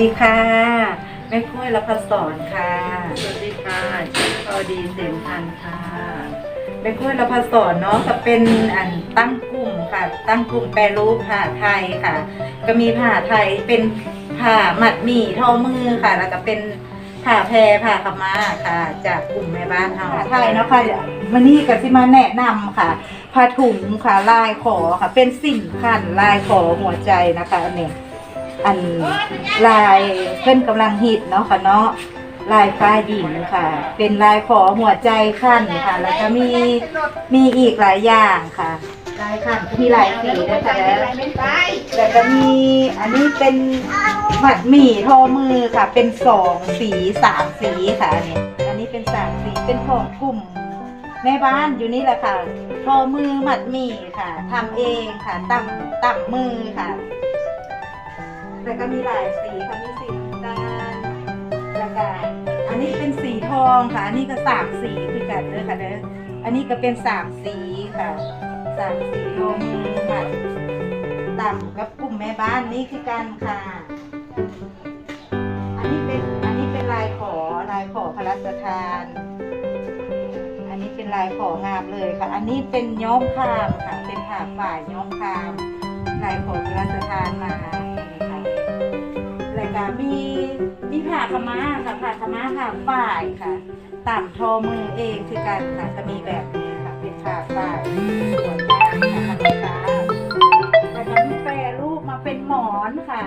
ดีค่ะแม่กล้วยละพสอนค่ะ สวัสดีค่ะชื่อพอดีเสียงพันธ์ค่ะแม่กล้วยละพสอนเนาะก็เป็นอันตั้งกลุ่มค่ะ ตั้งกลุ่มแปรรูปผ้าไทยค่ะ ก็มีผ้าไทยเป็นผ้าหมัดหมี่ทอมือค่ะ แล้วก็เป็นผ้าแพรผ้าขาวม้าค่ะ จากกลุ่มแม่บ้านเฮาผ้าไทยเนาะค่ะวันนี้ก็สิมาแนะนำค่ะผ้าถุงค่ะลายขอค่ะ เป็นสิ่นขันลายขอหัวใจนะคะอันนี้ อันลายเพิ่นกำลังฮิตเนาะค่ะเนาะลายฟ้าหญิงค่ะ เป็นลายขอหัวใจขั้นค่ะ แล้วก็มีมีอีกหลายอย่างค่ะ ลายขั้นมีหลายสีนะคะแล้วก็มีอันนี้เป็นหมัดหมี่ทอมือค่ะ เป็นสองสีสามสีค่ะอันนี้อันนี้เป็นสามสีเป็นของกลุ่มแม่บ้านอยู่นี่แหละค่ะทอมือหมัดหมี่ค่ะทำเองค่ะตั้มตั้มมือค่ะ แต่ก็มีหลายสีค่ะมีสีน้ำตาลแล้วก็อันนี้เป็นสีทองค่ะ อันนี้ก็สามสีคือกันเด้อค่ะเด้ออันนี้ก็เป็นสามสีค่ะสามสีทองมือค่ะต่ำกับกลุ่มแม่บ้านนี่คือกันค่ะ อันนี้เป็นอันนี้เป็นลายขอลายขอพระราชทาน อันนี้เป็นลายของามเลยค่ะ อันนี้เป็นย้อมคามค่ะ เป็นผ้าฝ่ายย้อมคาม มีมีผ้าขม้าค่ะผ้าขม้าผ้าฝ่ายค่ะต่ำทอมือเองคือกันค่ะจะมีแบบนี้ค่ะเป็นผ้าฝ่ายสวยงามค่ะค่ะแล้วก็มีแปรรูปมาเป็นหมอนค่ะ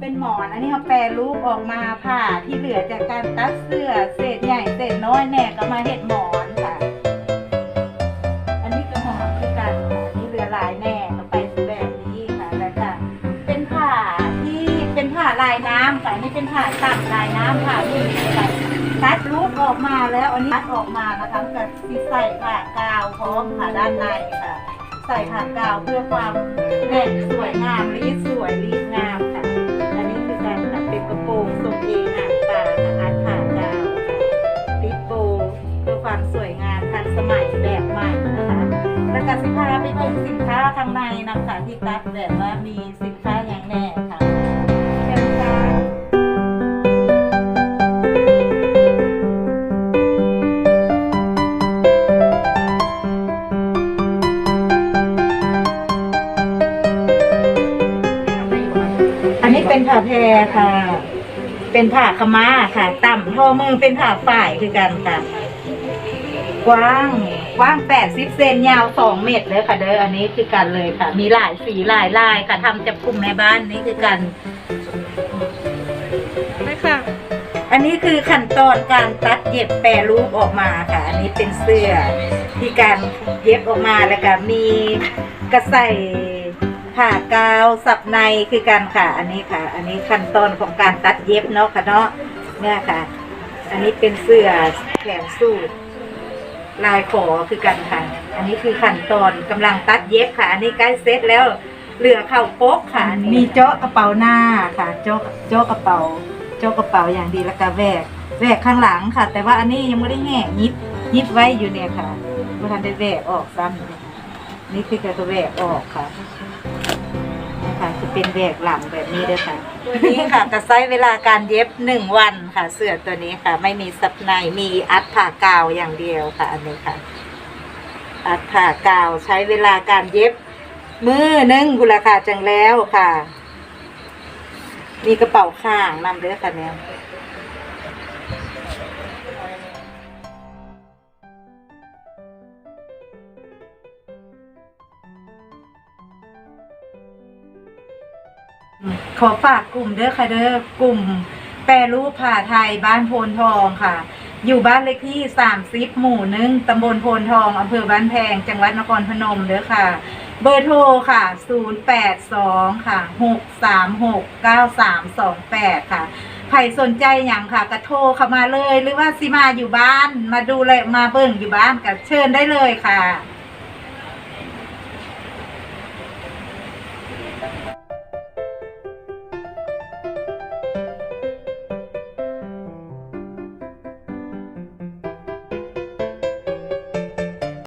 เป็นหมอนอันนี้เขาแปรรูปออกมาผ้าที่เหลือจากการตัดเสื้อเศษใหญ่เศษน้อยแน่ก็มาเห็ดหมอนค่ะ นี้เป็นผ้าตัดลายน้ำผ้าที่ค่ะตัดรูปออกมาแล้วอันนี้ตัดออกมานะคะก็สิใส่ผ้ากาวพร้อมค่ะด้านในค่ะ ใส่ผ้ากาวเพื่อความแน่นสวยงามรีดสวยรีดงามค่ะอันนี้คือการตัดเป็นกระโปรงทรงเองอ่างปลาค่ะอาร์ตผ่ากาวค่ะติดโบเพื่อความสวยงามทันสมัยแบบใหม่นะคะแล้วก็สินค้าไปชมสินค้าข้างในนะคะที่ตัดแบบว่ามีสินค้าอย่างแน่ ผ้าแพรค่ะ เป็นผ้าขาวม้าค่ะ ต่ำทอมือเป็นผ้าฝ่ายคือกันค่ะ กว้างกว้างแปดสิบเซนยาวสองเมตรเลยค่ะ เด้ออันนี้คือกันเลยค่ะ มีหลายสีหลายลายค่ะทำจากกลุ่มแม่บ้านนี่คือกันไม่ค่ะอันนี้คือขั้นตอนการตัดเย็บแปรรูปออกมาค่ะ อันนี้เป็นเสื้อที่การเย็บออกมาแล้วก็มีกระใส่ ผ่ากาวสับในคือกันค่ะ อันนี้ค่ะ อันนี้ขั้นตอนของการตัดเย็บเนาะค่ะเนาะเนี่ยค่ะ อันนี้เป็นเสื้อแขนสูทลายขอคือกันค่ะ อันนี้คือขั้นตอนกำลังตัดเย็บค่ะ อันนี้ใกล้เสร็จแล้วเหลือเข่าโป๊กค่ะ มีเจาะกระเป๋าหน้าค่ะเจาะเจาะกระเป๋าเจาะกระเป๋าอย่างดีแล้วก็แวกแวกข้างหลังค่ะ แต่ว่าอันนี้ยังไม่ได้แง่ยิบยิบไว้อยู่เนี่ยค่ะไม่ทันได้แวกออกซ้ำนี่คือการแวกออกค่ะ คะจะเป็นแวกหลังแบบนี้ด้วยค่ะตัวนี้ค่ะจะใช้เวลาการเย็บหนึ่งวันค่ะ เสื้อตัวนี้ค่ะ ไม่มีซับในมีอัดผ่ากาวอย่างเดียวค่ะ อันนี้ค่ะ อัดผ่ากาวใช้เวลาการเย็บ มือหนึ่งบุราคาจังแล้วค่ะ มีกระเป๋าข้างนำเด้อค่ะเนี่ย ขอฝากกลุ่มเด้อค่ะเด้อกลุ่มแปรรูปผ่าไทยบ้านโพนทองค่ะ อยู่บ้านเลขที่สามสิบหมู่หนึ่งตำบลโพนทองอำเภอบ้านแพง จังหวัดนครพนมเด้อค่ะ เบอร์โทรค่ะ 082 ค่ะ 636 9328 ค่ะใครสนใจอย่างค่ะก็โทรเข้ามาเลย หรือว่าสิมาอยู่บ้าน มาดูเลยมาเบิ่งอยู่บ้านก็เชิญได้เลยค่ะ